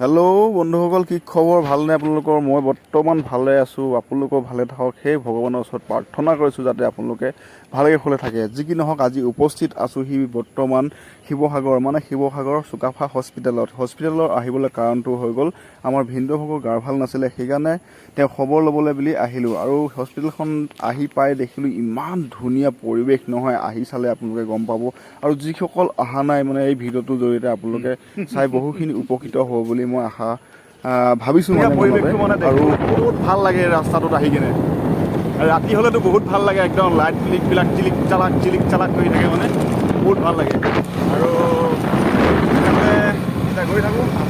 Hello বন্ধুসকল, কি খবৰ? ভালনে আপোনালোকৰ? মই বৰ্তমান ভালে আছোঁ। আপোনালোকৰ ভালে থাকক। সেই ভগৱানৰ ওচৰত প্ৰাৰ্থনা কৰিছোঁ যাতে আপোনালোকে ভালে কুশলে থাকে। যি কি নহওক আজি উপস্থিত আছোঁহি বৰ্তমান শিৱসাগৰ মানে শিৱসাগৰ চুকাফা হস্পিটেলত। হস্পিটেলত আহিবলৈ কাৰণটো হৈ গ'ল আমাৰ ভিনদেউভাগৰ গা ভাল নাছিলে সেইকাৰণে তেওঁ খবৰ ল'বলৈ বুলি আহিলোঁ। আৰু হস্পিটেলখন আহি পাই দেখিলোঁ ইমান ধুনীয়া পৰিৱেশ নহয় আহি চালে আপোনালোকে গম পাব। আৰু যিসকল অহা নাই মানে এই ভিডিঅ'টোৰ জৰিয়তে আপোনালোকে চাই বহুখিনি উপকৃত হ'ব বুলি মই আশা ভাবিছোঁ মানে। পৰিৱেশটো মানে আৰু বহুত ভাল লাগে ৰাস্তাটোত আহি কিনে। ৰাতি হ'লেতো বহুত ভালো লাগে একদম লাইট বিলাক চিলিক চালাক চিলিক চালাক কৰি থাকে মানে বহুত ভালো লাগে। আৰু এতিয়া গৈ থাকোঁ।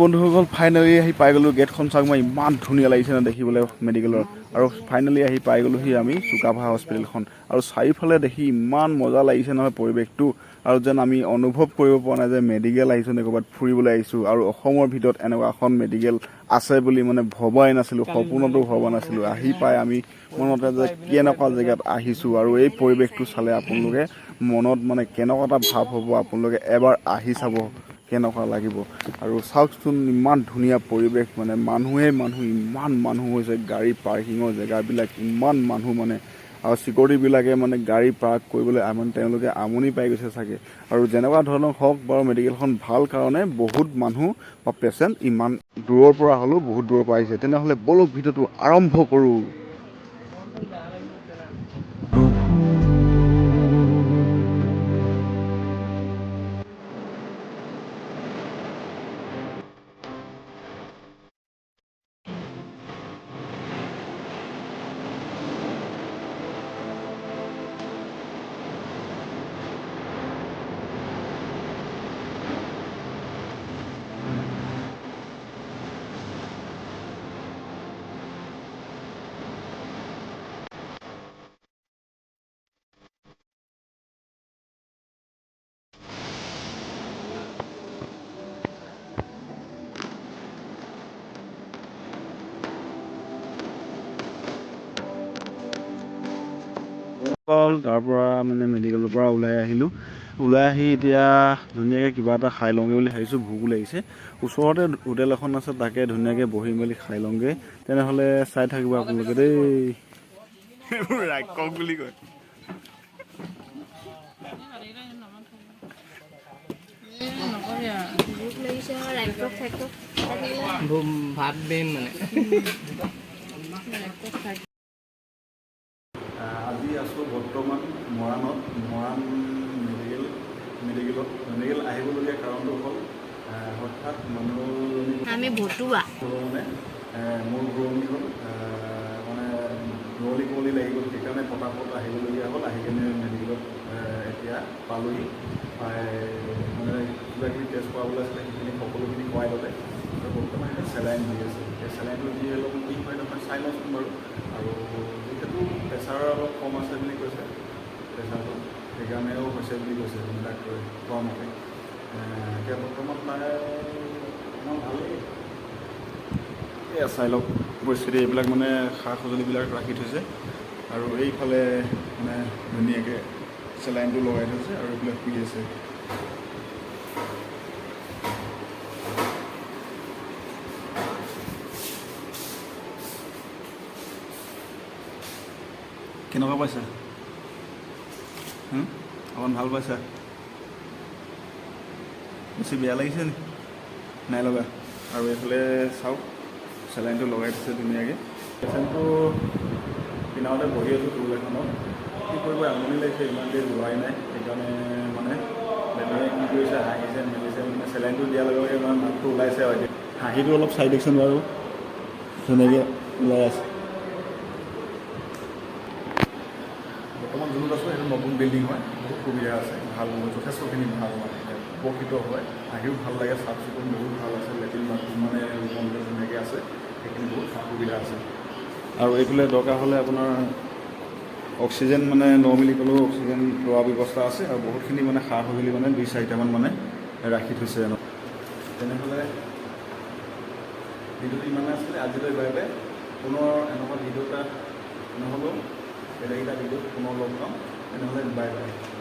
বন্ধুসকল ফাইনেলি আহি পাই গ'লোঁ গেটখন চাওক মই ইমান ধুনীয়া লাগিছে ন দেখিবলৈ মেডিকেলৰ আৰু ফাইনেলি আহি পাই গ'লোহি আমি চুকাফা হস্পিটেলখন আৰু চাৰিওফালে দেখি ইমান মজা লাগিছে নহয় পৰিৱেশটো। আৰু যেন আমি অনুভৱ কৰিব পৰা নাই যে মেডিকেল আহিছোঁ নে ক'ৰবাত ফুৰিবলৈ আহিছোঁ। আৰু অসমৰ ভিতৰত এনেকুৱা এখন মেডিকেল আছে বুলি মানে ভবাই নাছিলোঁ সপোনতো ভবা নাছিলোঁ। আহি পাই আমি মনতে যে কেনেকুৱা জেগাত আহিছোঁ আৰু এই পৰিৱেশটো চালে আপোনালোকে মনত মানে কেনেকুৱা এটা ভাৱ হ'ব আপোনালোকে এবাৰ আহি চাব। কেনেকুৱা লাগিব। আৰু চাওকচোন ইমান ধুনীয়া পৰিৱেশ মানে মানুহে মানুহ, ইমান মানুহ হৈছে, গাড়ী পাৰ্কিঙৰ জেগাবিলাক, ইমান মানুহ মানে। আৰু চিকিউৰিটিবিলাকে মানে গাড়ী পাৰ্ক কৰিবলৈ আমনি, তেওঁলোকে আমনি পাই গৈছে চাগে। আৰু যেনেকুৱা ধৰণৰ হওক বাৰু মেডিকেলখন ভালো কাৰণে বহুত মানুহ বা পেচেণ্ট ইমান দূৰৰ পৰা হ'লেও বহুত দূৰৰ পৰা আহিছে। তেনেহ'লে বলক ভিডিঅ'টো আৰম্ভ কৰোঁ। অকল তাৰ পৰা মানে মেডিকেলৰ পৰা ওলাই আহিলোঁ। ওলাই আহি এতিয়া ধুনীয়াকৈ কিবা এটা খাই লওঁগৈ বুলি ভাবিছোঁ ভোকো লাগিছে। ওচৰতে হোটেল এখন আছে তাকে ধুনীয়াকৈ বহি মেলি খাই লওঁগৈ। তেনেহ'লে চাই থাকিব আপোনালোকে দেই। ৰাক্ষস বুলি কয়। ভাত বেম মানে ৰাক্ষস খাই আহ, আজি আছোঁ বৰ্তমান মৰাণত মৰাণ মেডিকেল মেডিকেলত মেডিকেল আহিবলগীয়া কাৰণটো হ'ল হঠাৎ মানুহজনী আমি ভতুৱা। মানে মোৰ ঘূৰণি হ'ল মানে কুঁৱলী কুঁৱলী লাগি গ'ল সেইকাৰণে পটাপট আহিবলগীয়া হ'ল আহি কিনে মেডিকেলত এতিয়া পালোহি। মানে কিবাকিবি টেষ্ট কৰাবলৈ আছিলে সেইখিনি সকলোখিনি কৰাই ল'লে। আৰু বৰ্তমান এতিয়া চেলাইন দি আছে। সেই চেলাইনটো দি অলপ কি হয় নহয় চাই লওঁচোন বাৰু। আৰু প্ৰেছাৰ অলপ কম আছে বুলি কৈছে প্ৰেছাৰটো সেইকাৰণেও হৈছে বুলি কৈছে ডাক্তৰে কোৱা মতে এতিয়া বৰ্তমান তাই অকণমান ভালেই এয়া চাই লওক পৰিস্থিতি এইবিলাক মানে সা সঁজুলিবিলাক ৰাখি থৈছে আৰু এইফালে মানে ধুনীয়াকৈ চেলাইনটো লগাই থৈছে আৰু এইবিলাক শুই আছে কেনেকুৱা পাইছা? অকণ ভাল পাইছা। বেছি বেয়া লাগিছে নি? নাই লগা। আৰু এইফালে চাওক চেলাইনটো লগাই দিছে ধুনীয়াকৈ। পেচেণ্টটো কিনাৰতে বহি আছোঁ টুল এখনত। কি কৰিব আমনি লাগিছে ইমান দেৰি যোৱাই নাই। সেইকাৰণে মানে বেমাৰে কি কৰিছে হাঁহিছে মেলিছে মানে চেলাইনটো দিয়াৰ লগে লগে মানে মাতটো ওলাইছে আৰু এতিয়া। হাঁহিটো অলপ চাই দিয়কচোন বাৰু। ধুনীয়াকৈ ওলাই আছে। যোনত আছোঁ সেইটো নতুন বিল্ডিং হয় বহুত সুবিধা আছে ভালো যথেষ্টখিনি ভালো মানে উপকৃত হয় আহিও ভালো লাগে চাফ চিকুণ বহুত ভালো আছে লেট্ৰিন বাথৰুম মানে ৰুমত ধুনীয়াকৈ আছে সেইখিনি বহুত সা সুবিধা আছে। আৰু এইফালে দৰকাৰ হ'লে আপোনাৰ অক্সিজেন মানে নৰ্মেলি ক'লেও অক্সিজেন লোৱা ব্যৱস্থা আছে আৰু বহুতখিনি মানে সা সঁজুলি মানে দুই চাৰিটামান মানে ৰাখি থৈছে তেনেহ'লে ভিডিঅ'টো ইমানে আছিলে আজিলৈ বাই পুনৰ এনেকুৱা ভিডিঅ' এটা নহ'লেও Pelaira Video, como lo que no es el baile.